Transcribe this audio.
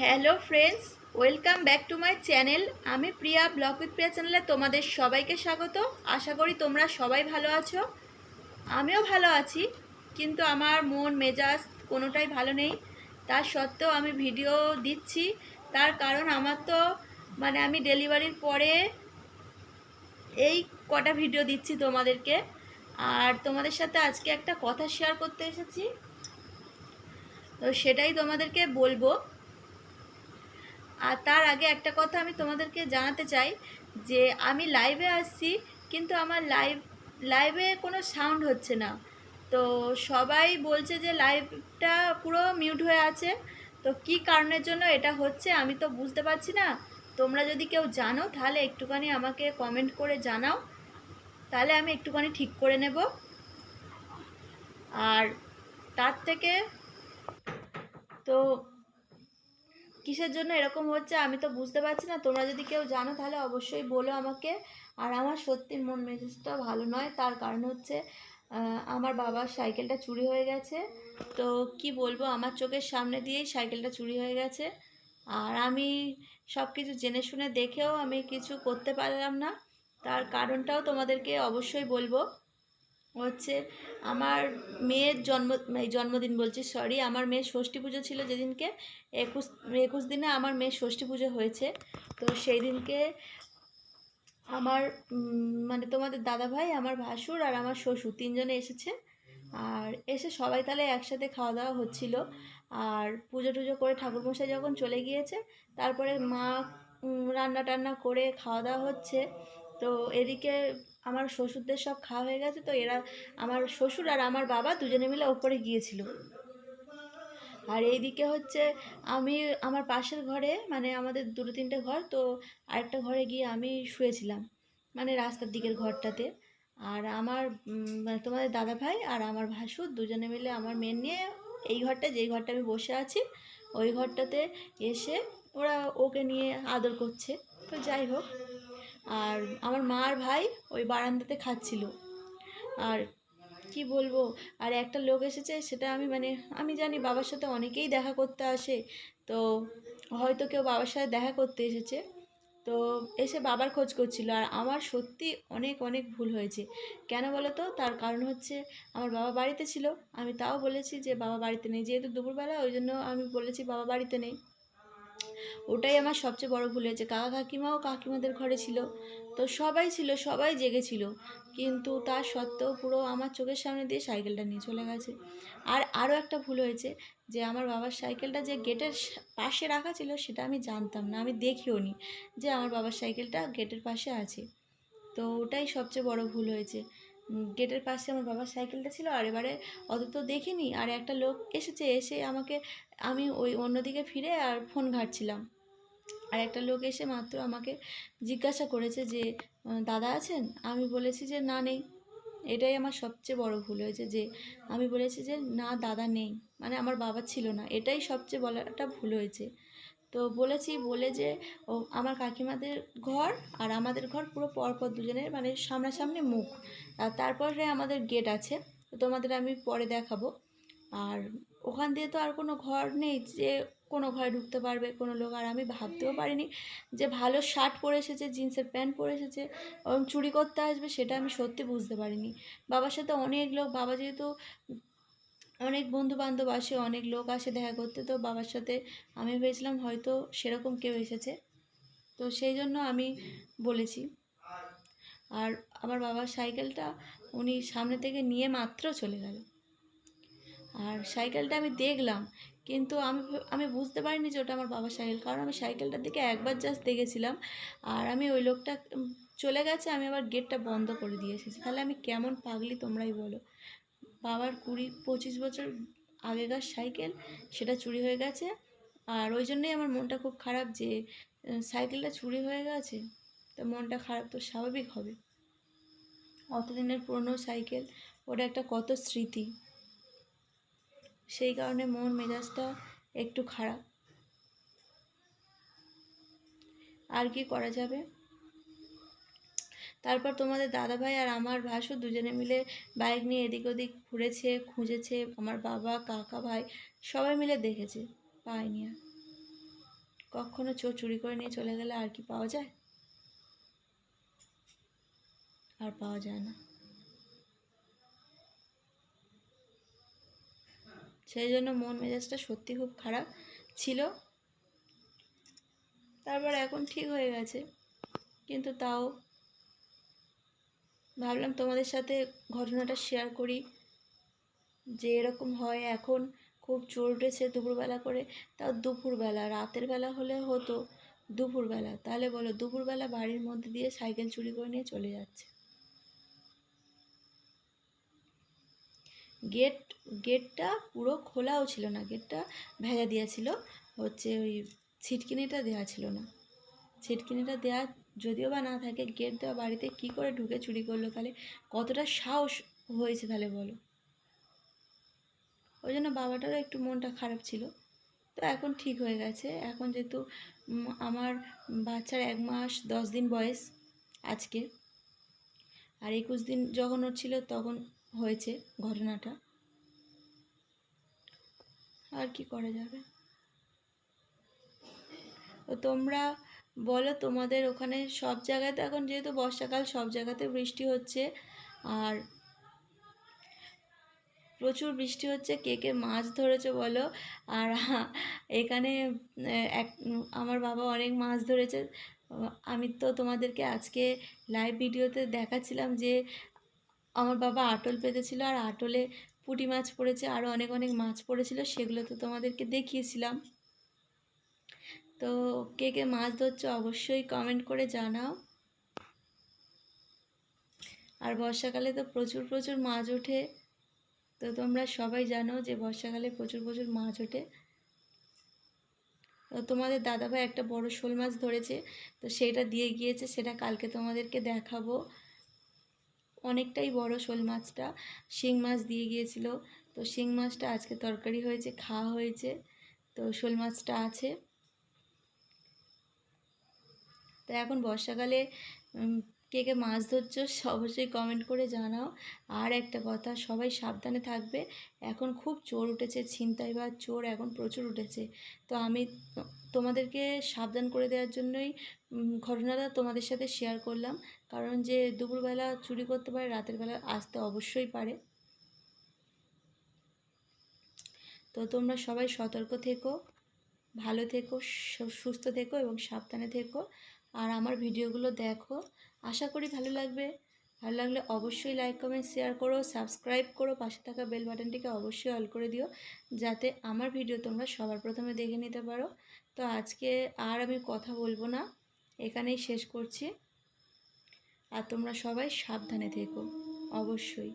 Hello friends, welcome back to my channel. আমি Priya, blog with প্রিয়া চ্যানেলে তোমাদের সবাইকে স্বাগত। আশা করি তোমরা সবাই ভালো আছো। আমিও ভালো আছি, কিন্তু আমার মন, মেজাজ কোনোটাই ভালো নেই। তার সত্ত্বেও আমি ভিডিও দিচ্ছি। তার কারণ আমার তো মানে আমি ডেলিভারির পরে এই কটা ভিডিও দিচ্ছি তোমাদেরকে। আর তোমাদের সাথে আজকে একটা কথা শেয়ার করতে এসেছি। তো সেটাই তোমাদেরকে বলব। আর তার আগে একটা কথা আমি তোমাদেরকে জানাতে চাই, যে আমি লাইভে আসছি, কিন্তু আমার লাইভ লাইভে কোনো সাউন্ড হচ্ছে না। তো সবাই বলছে যে লাইভটা পুরো মিউট হয়ে আছে। তো কি কারণের জন্য এটা হচ্ছে আমি তো বুঝতে পারছি না। তোমরা যদি কেউ জানো, তাহলে একটুখানি আমাকে কমেন্ট করে জানাও। তাহলে আমি একটুখানি ঠিক করে নেব। আর তার থেকে, তো কিসের জন্য এরকম হচ্ছে আমি তো বুঝতে পারছি না। তোমরা যদি কেউ জানো তাহলে অবশ্যই বলো আমাকে। আর আমার সত্যি মন মেজাজটা ভালো নয়, তার কারণ হচ্ছে আমার বাবার সাইকেলটা চুরি হয়ে গেছে। তো কি বলব, আমার চোখের সামনে দিয়েই সাইকেলটা চুরি হয়ে গেছে। আর আমি সব কিছু জেনে শুনে দেখেও আমি কিছু করতে পারলাম না। তার কারণটাও তোমাদেরকে অবশ্যই বলব। হচ্ছে আমার মেয়ের জন্ম জন্মদিন বলছি সরি আমার মেয়ের ষষ্ঠী পুজো ছিল যেদিনকে, একুশ একুশ দিনে আমার মেয়ের ষষ্ঠী পুজো হয়েছে। তো সেই দিনকে আমার মানে তোমাদের দাদা ভাই, আমার ভাসুর আর আমার শ্বশুর তিনজনে এসেছে। আর এসে সবাই তাহলে একসাথে খাওয়া দাওয়া হচ্ছিল। আর পুজো টুজো করে ঠাকুরমশাই যখন চলে গিয়েছে, তারপরে মা রান্না টান্না করে খাওয়া দাওয়া হচ্ছে। তো এদিকে আমার শ্বশুরদের সব খাওয়া হয়ে গেছে তো এরা আমার শ্বশুর আর আমার বাবা দুজনে মিলে ওপরে গিয়েছিল। আর এইদিকে হচ্ছে আমি আমার পাশের ঘরে মানে আমাদের দুটো তিনটে ঘর, তো আরেকটা ঘরে গিয়ে আমি শুয়েছিলাম মানে রাস্তার দিকের ঘরটাতে। আর আমার মানে তোমাদের দাদা ভাই আর আমার ভাসুর দুজনে মিলে আমার মেয়ে নিয়ে এই ঘরটা, যেই ঘরটা আমি বসে আছি, ওই ঘরটাতে এসে ওরা ওকে নিয়ে আদর করছে। তো যাই হোক, আর আমার মা আর ভাই ওই বারান্দাতে খাচ্ছিল। আর কি বলব, আর একটা লোক এসেছে, সেটা আমি মানে আমি জানি বাবার সাথে অনেকেই দেখা করতে আসে, তো হয়তো কেউ বাবার সাথে দেখা করতে এসেছে। তো এসে বাবার খোঁজ করছিল, আর আমার সত্যি অনেক অনেক ভুল হয়েছে। কেন বলো তো তার কারণ হচ্ছে আমার বাবা বাড়িতে ছিল। আমি তাও বলেছি যে বাবা বাড়িতে নেই, যেহেতু দুপুরবেলা, ওই জন্য আমি বলেছি বাবা বাড়িতে নেই। ওটাই আমার সবচেয়ে বড় ভুল হয়েছে। কাকা কাকিমাও কাকিমাদের ঘরে ছিল। তো সবাই ছিল, সবাই জেগেছিল কিন্তু তা সত্ত্বেও পুরো আমার চোখের সামনে দিয়ে সাইকেলটা নিয়ে চলে গেছে। আর আরও একটা ভুল হয়েছে যে আমার বাবার সাইকেলটা যে গেটের পাশে রাখা ছিল সেটা আমি জানতাম না, আমি দেখিও নি যে আমার বাবার সাইকেলটা গেটের পাশে আছে। তো ওটাই সবচেয়ে বড় ভুল হয়েছে। গেটের পাশে আমার বাবার সাইকেলটা ছিল আর এবারে অত তো দেখিনি। আর একটা লোক এসেছে, এসে আমাকে আমি ওই অন্যদিকে ফিরে আর ফোন ঘাঁটছিলাম। আর একটা লোক এসে মাত্র আমাকে জিজ্ঞাসা করেছে যে দাদা আছেন? আমি বলেছি যে, না, নেই। এটাই আমার সবচেয়ে বড় ভুল হয়েছে যে, আমি বলেছি যে, না, দাদা নেই। মানে আমার বাবা ছিল না। এটাই সবচেয়ে বলাটা ভুল হয়েছে। তো বলেছি, বলে যে, ও, আমার কাকিমাদের ঘর আর আমাদের ঘর পুরো পরপর দুজনের মানে সামনাসামনি মুখ। তারপরে আমাদের গেট আছে। তো তোমাদের আমি পরে দেখাবো। আর ওখান দিয়ে তো আর কোনো ঘর নেই যে কোনো ঘরে ঢুকতে পারবে কোনো লোক। আর আমি ভাবতেও পারিনি যে ভালো শার্ট পরে এসেছে, জিন্সের প্যান্ট পরে এসেছে, এবং চুরি করতে আসবে সেটা আমি সত্যি বুঝতে পারিনি। বাবার সাথে অনেক লোক, বাবা যেহেতু অনেক বন্ধু বান্ধব আসে, অনেক লোক আসে দেখা করতে, তো বাবার সাথে আমি ভেবেছিলাম হয়তো সেরকম কেউ এসেছে। তো সেই জন্য আমি বলেছি। আর আমার বাবার সাইকেলটা উনি সামনে থেকে নিয়ে মাত্র চলে গেল। আর সাইকেলটা আমি দেখলাম, কিন্তু আমি আমি বুঝতে পারিনি যে ওটা আমার বাবার সাইকেল, কারণ আমি সাইকেলটার দিকে একবার জাস্ট দেখেছিলাম। আর আমি ওই লোকটা চলে গেছে, আমি আবার গেটটা বন্ধ করে দিয়ে এসেছি। তাহলে আমি কেমন পাগলি তোমরাই বলো? বাবার কুড়ি, পঁচিশ বছর আগেকার সাইকেল, সেটা চুরি হয়ে গেছে। আর ওই জন্যই আমার মনটা খুব খারাপ যে সাইকেলটা চুরি হয়ে গেছে, তো মনটা খারাপ তো স্বাভাবিক হবে। অতদিনের পুরনো সাইকেল, ওটা একটা কত স্মৃতি। সেই কারণে মন মেজাজটা একটু খারাপ। আর কি করা যাবে? তারপর তোমাদের দাদাভাই আর আমার ভাসু দুজনে মিলে বাইক নিয়ে এদিক ওদিক ঘুরেছে, খুঁজেছে, আমার বাবা, কাকা ভাই সবাই মিলে দেখেছে। পায়নি আর। কখনো চোর চুরি করে নিয়ে চলে গেলে আর কি পাওয়া যায়? আর পাওয়া যায় না। সেই জন্য মন মেজাজটা সত্যি খুব খারাপ ছিল। তারপর এখন ঠিক হয়ে গেছে। কিন্তু তাও ভাবলাম তোমাদের সাথে ঘটনাটা শেয়ার করি। যে এরকম হয় এখন খুব চোর উঠেছে দুপুরবেলা করে, তাও দুপুরবেলা, রাতের বেলা হলে হতো দুপুরবেলা। তাহলে বলো দুপুরবেলা বাড়ির মধ্যে দিয়ে সাইকেল চুরি করে নিয়ে চলে যাচ্ছে। গেট গেটটা পুরো খোলাও ছিল না গেটটা ভেজা দেওয়া ছিল। হচ্ছে ওই ছিটকিনিটা দেওয়া ছিল না। ছিটকিনিটা দেওয়া যদিও বা না থাকে গেট দেওয়া বাড়িতে কি করে ঢুকে চুরি করল তাহলে? কতটা সাহস হয়েছে তাহলে বলো? ওই জন্য বাবাটারও একটু মনটা খারাপ ছিল। তো এখন ঠিক হয়ে গেছে। এখন যেহেতু আমার বাচ্চার এক মাস দশ দিন বয়স আজকে, আর একুশ দিন যখন ওর ছিল তখন হয়েছে ঘটনাটা। আর কি করা যাবে? তো তোমরা বলো, তোমাদের ওখানে সব জায়গাতে এখন যেহেতু বর্ষাকাল, সব জায়গাতে বৃষ্টি হচ্ছে। আর প্রচুর বৃষ্টি হচ্ছে। কে কে মাছ ধরেছে বলো? আর এখানে এক, আমার বাবা অনেক মাছ ধরেছে। আমি তো তোমাদেরকে আজকে লাইভ ভিডিওতে দেখাচ্ছিলাম যে আমার বাবা আটল পেতেছিল আর আটলে পুঁটি মাছ পড়েছে আরও অনেক অনেক মাছ পড়েছিল, সেগুলো তো তোমাদেরকে দেখিয়েছিলাম। তো কে কে মাছ ধরছো অবশ্যই কমেন্ট করে জানাও। আর বর্ষাকালে তো প্রচুর প্রচুর মাছ ওঠে, তো তোমরা সবাই জানো যে বর্ষাকালে প্রচুর প্রচুর মাছ ওঠে। তো তোমাদের দাদাভাই একটা বড় শোল মাছ ধরেছে, তো সেটা দিয়ে গিয়েছে, সেটা কালকে তোমাদেরকে দেখাবো। অনেকটাই বড় শোল মাছটা। শিং মাছ দিয়ে গিয়েছিল। তো শিং মাছটা আজকে তরকারি হয়েছে, খাওয়া হয়েছে। তো শোল মাছটা আছে। তো এখন বর্ষাকালে কে কে মাছ ধরছো অবশ্যই কমেন্ট করে জানাও। আর একটা কথা, সবাই সাবধানে থাকবে। এখন খুব চোর উঠেছে, ছিনতাই বা চোর এখন প্রচুর উঠেছে। তো আমি তোমাদেরকে সাবধান করে দেওয়ার জন্যই ঘটনাটা তোমাদের সাথে শেয়ার করলাম। কারণ যে দুপুরবেলা চুরি করতে পারে, রাতের বেলা আসতে অবশ্যই পারে। তো তোমরা সবাই সতর্ক থেকো, ভালো থেকো সুস্থ থেকো এবং সাবধানে থেকো। আর আমার ভিডিওগুলো দেখো। আশা করি ভালো লাগবে। ভালো লাগলে অবশ্যই লাইক কমেন্ট শেয়ার করো সাবস্ক্রাইব করো, পাশে থাকা বেল বাটনটিকে অবশ্যই অল করে দিও, যাতে আমার ভিডিও তোমরা সবার প্রথমে দেখে নিতে পারো। তো আজকে আর আমি কথা বলব না। এখানেই শেষ করছি। আর তোমরা সবাই সাবধানে থেকো অবশ্যই।